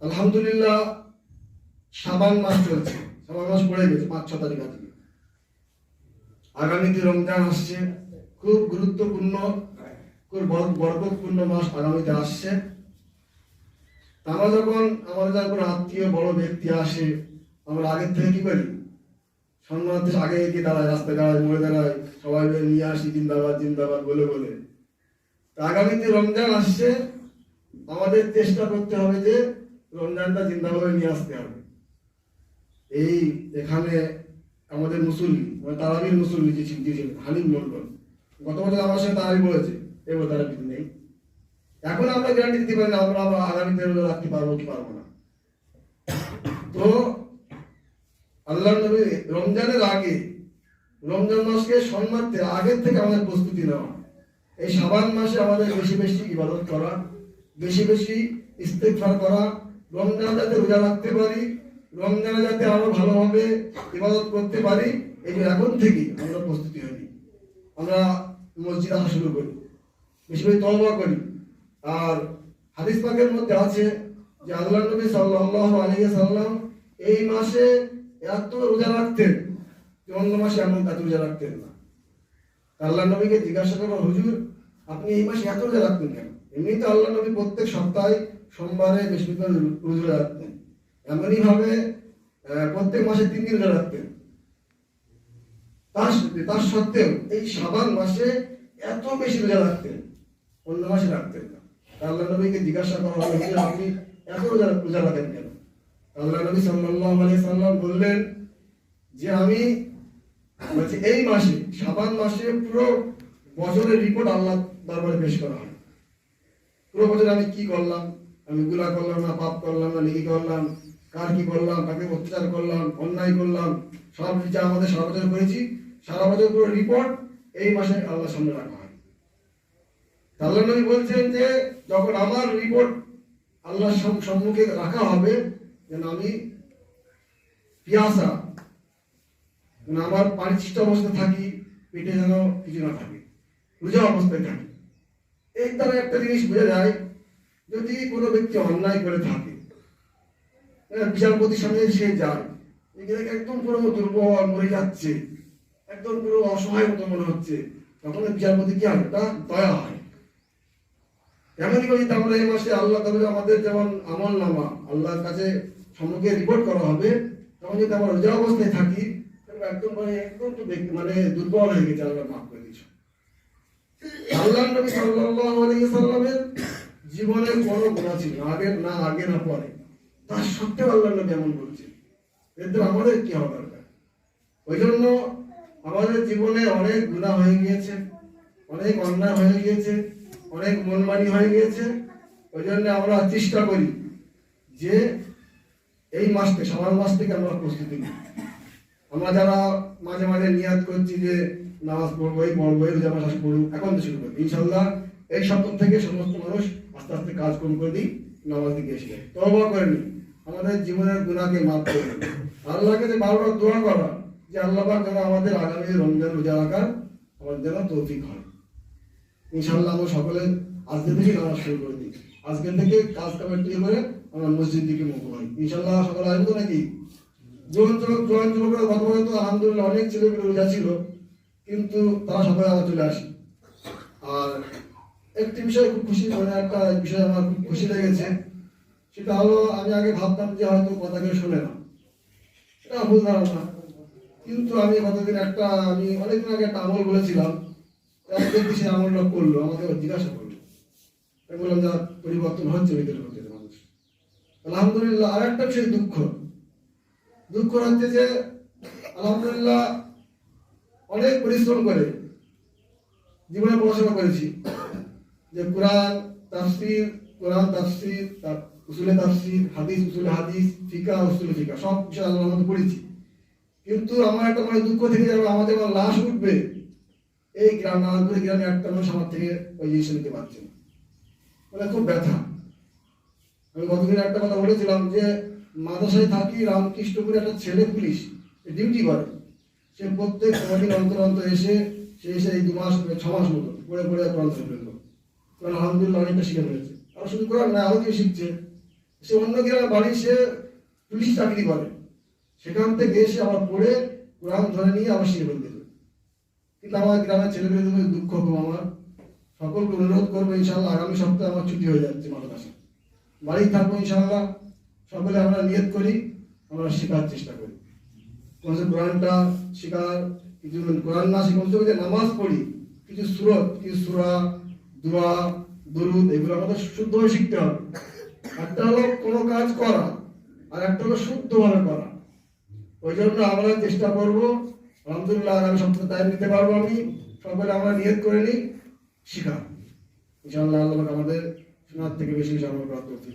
আলহামদুলিল্লাহ, সাবান মাস চলছে। সাবান মাস পড়ে গেছে, পাঁচ, ছ তারিখ আজকে। আগামীতে রমজান আসছে, খুব গুরুত্বপূর্ণ, খুব বর- বরকতপূর্ণ মাস আগামীতে আসছে। আমরা যখন, আমাদের কোনো আত্মীয় বড় ব্যক্তি আসে, আমরা আগের থেকে কি করি? সম্মানার্থে আগে এগিয়ে দাঁড়ায়, রাস্তায় দাঁড়ায় মোড়ে দাঁড়ায়, সবাই নিয়ে আসি, জিন্দাবাদ জিন্দাবাদ বলে বলে। আগামীতে রমজান আসছে, আমাদের চেষ্টা করতে হবে যে রমজানটা জিন্দাভাবে নিয়ে আসতে হবে। এই এখানে আমাদের মুসল্লি মানে তারাবির মুসল্লি যে ছিল- যে ছিলেন, হানিফ মন্ডল গত বছর আমার সাথে তারাবি বলেছে এবার তারা কিন্তু নেই। এখন আমরা গ্যারান্টি দিতে পারি না আমরা আবার আগামীতে রাখতে পারব কি পারব না। তো আল্লাহ নবী রমজানের আগে রমজান মাসকে সম্মানতে আগের থেকে আমাদের প্রস্তুতি নেওয়া। এই সাবান মাসে আমাদের বেশি বেশি ইবাদত করা বেশি বেশি ইস্তেগফার করা রমজান যাতে রোজা রাখতে পারি, রমজানে যাতে আরও ভালোভাবে ইবাদত করতে পারি এই এখন থেকেই আমরা প্রস্তুতি হই আমরা মসজিদ আসা শুরু করি, বেশি তওবা করি। আর হাদিস পাকের মধ্যে আছে যে আল্লাহ নবী সাল্লাল্লাহু আলাইহি সাল্লাম এই মাসে এত রোজা রাখতেন যে অন্য মাসে এমন এত রোজা রাখতেন না। আল্লাহ নবীকে জিজ্ঞাসা করা, হুজুর, আপনি এই মাসে এত রোজা রাখতেন কেন? এমনি তো আল্লাহ নবী প্রত্যেক সপ্তাহে সোমবারে বৃহস্পতিবার রোজা রাখতেন। এমনই ভাবে প্রত্যেক মাসে তিন দিন রোজা রাখতেন। তার সত্ত্বেও এই সাবান মাসে এত বেশি রোজা রাখতেন অন্য মাসে রাখতেন না। আল্লাহ নবীকে জিজ্ঞাসা করা হলো "হুজুর, আপনি এত রোজা রোজা রাখেন কেন? আল্লাহ নবী আলাইহি সাল্লাম বললেন যে আমি বলছি এই মাসে সাবান মাসে পুরো বছরের রিপোর্ট আল্লাহ দরবারে পেশ করা হয়। পুরো বছর আমি কি করলাম? আমি গুলা করলাম না, পাপ করলাম না, নেকি করলাম, কার কি করলাম, কাকে অত্যাচার করলাম, অন্যায় করলাম, সব যা আমাদের সারা বছর করেছি, সারা বছর পুরো রিপোর্ট এই মাসে আল্লাহ সামনে রাখা হয়। তা আল্লাহ নবী বলছেন যে, যখন আমার রিপোর্ট আল্লাহর সম্মুখে রাখা হবে, যেন আমি পিয়াসা, যেন আমার পারিচিষ্ট অবস্থায় থাকি, পেটে যেন কিছু না থাকে রোজা অবস্থায় থাকি। এর দ্বারা একটা জিনিস বোঝা যায় যদি কোনো ব্যক্তি অন্যায় করে থাকে হ্যাঁ, বিচারপতির সামনে সে যায়। একদম পুরো দুর্বল মরে যাচ্ছে একদম পুরো অসহায় মতো মনে হচ্ছে তখন বিচারপতি কি হয় তা দয়া হয়? এমনই করি আমরা এই মাসে আল্লাহ তাহলে আমাদের যেমন আমল নামা আল্লাহর কাছে সম্মুখে রিপোর্ট করা হবে তখন যদি আমরা রোজা অবস্থায় থাকি একদম মানে একদম তো মানে দুর্বল হয়ে গেছে আল্লাহ মাফ করে দিচ্ছ আল্লাহ নবী সাল্লাল্লাহু আলাইহি সাল্লামের জীবনে কোনো গুণা ছিল আগে না আগে না, পরে। তার সত্ত্বেও আল্লাহ নবী এমন বলছে এদের আমাদের কি হওয়া দরকার? ওই জন্য আমাদের জীবনে অনেক গুণা হয়ে গিয়েছে, অনেক অন্যায় হয়ে গিয়েছে, অনেক মনমানি হয়ে গিয়েছে। ওই জন্য আমরা চেষ্টা করি যে এই মাস থেকে মাস থেকে আমরা প্রস্তুতি নিই। আমরা যারা মাঝে মাঝে নিয়াদ করছি যে নামাজ পড়ব এই পড়ব এই রোজা মাস পড়ব এখন তো শুরু করি। ইনশাল্লাহ এই সপ্তাহ থেকে সমস্ত মানুষ আস্তে আস্তে কাজ কম করে দিই নামাজ দিকে এসে তবা করে নিই আমাদের জীবনের গুণাকে মাফ করে আল্লাহকে যে বারবার দোয়া করা, যে আল্লাহ যেন আমাদের আগামী রমজান রোজা রাখার আমাদের যেন তৌফিক হয়। ইনশাল্লাহ আমরা সকলে আজকে থেকে নামাজ শুরু করে দিই। আজকে থেকে কাজ কমিটি করে আমরা মসজিদ দিকে মুখ হই ইনশাল্লাহ সকলে আসব নাকি? জোয়ান যুবক জোয়ান যুবকরা গত বছর তো আলহামদুলিল্লাহ অনেক ছেলেগুলো রোজা ছিল। কিন্তু তারা সবাই আবার চলে আসি। আর একটি বিষয় খুব খুশি মানে একটা বিষয় আমার খুব খুশি লেগেছে। সেটা হলো, আমি আগে ভাবতাম যে হয়তো কথা কেউ শোনে না। এটা ভুল ধারণা। কিন্তু আমি কতদিন একটা, আমি অনেকদিন আগে একটা আমল বলেছিলাম। এক সে আমলটা করল, আমাকে জিজ্ঞাসা করল। আমি বললাম, যা পরিবর্তন হচ্ছে ভিতরে ভিতরে মানুষ। আলহামদুলিল্লাহ আর একটা বিষয় দুঃখ। দুঃখ হচ্ছে যে, আলহামদুলিল্লাহ অনেক পরিশ্রম করে, জীবনে পড়াশোনা করেছি। যে কোরআন, তাফসির কোরআন, তাফসির উসুলে তাফসির, হাদিস, উসুলে হাদিস, ফিকা, উসুলে ফিকা, সব বিষয় আল্লাহর মধ্যে পড়েছি। কিন্তু আমার একটা মানে দুঃখ থেকে যাবে আমাদের আমার লাশ উঠবে, এই গ্রাম নারায়ণপুর গ্রামে একটা মানুষ আমার থেকে ওই জিনিস নিতে পারছে না। মানে খুব ব্যথা। আমি গতদিন একটা কথা বলেছিলাম যে, মাদ্রাসায় থাকি রামকৃষ্ণপুরে একটা ছেলে পুলিশ ডিউটি করে। সে প্রত্যেক কদিন অন্তর অন্তর এসে সে এসে এই দু মাস ছ মাস মতো পড়ে পড়ে কোরআন শরীফ ফেলল কোরআন আলহামদুলিল্লাহ অনেকটা শিখে ফেলেছে। আর শুধু কোরআন না কেউ শিখছে। সে অন্য গ্রামে বাড়ি সে পুলিশ চাকরি করে। সেখান থেকে এসে আবার পড়ে কোরআন ধরে নিয়ে আবার শিখে ফেলতে। কিন্তু আমার গ্রামের ছেলেমেয়েদের দুঃখ খুব আমার। সকলকে অনুরোধ করব ইনশাল্লাহ আগামী সপ্তাহে আমার ছুটি হয়ে যাচ্ছে মাদ্রাসা। বাড়ি থাকব ইনশাল্লাহ সকলে আমরা নিয়ত করি, আমরা শেখার চেষ্টা করি। কোনো কোরআনটা শেখার কিছু কোরআন না শিখে যে নামাজ পড়ি, কিছু সুরত, কিছু সুরা, দোয়া, দরুদ, এগুলো আমাদের শুদ্ধভাবে শিখতে হবে। একটা হলো কোনো কাজ করা, আর একটা হলো শুদ্ধভাবে করা। ওই জন্য আমরা চেষ্টা করব, আলহামদুলিল্লাহ আগামী সপ্তাহে টাইম নিতে পারব আমি সকলে আমরা নিয়ত করে নিই, শিখা। ইনশাআল্লাহ আল্লাহ আমাদের শোনার থেকে বেশি বেশি আমরা করতে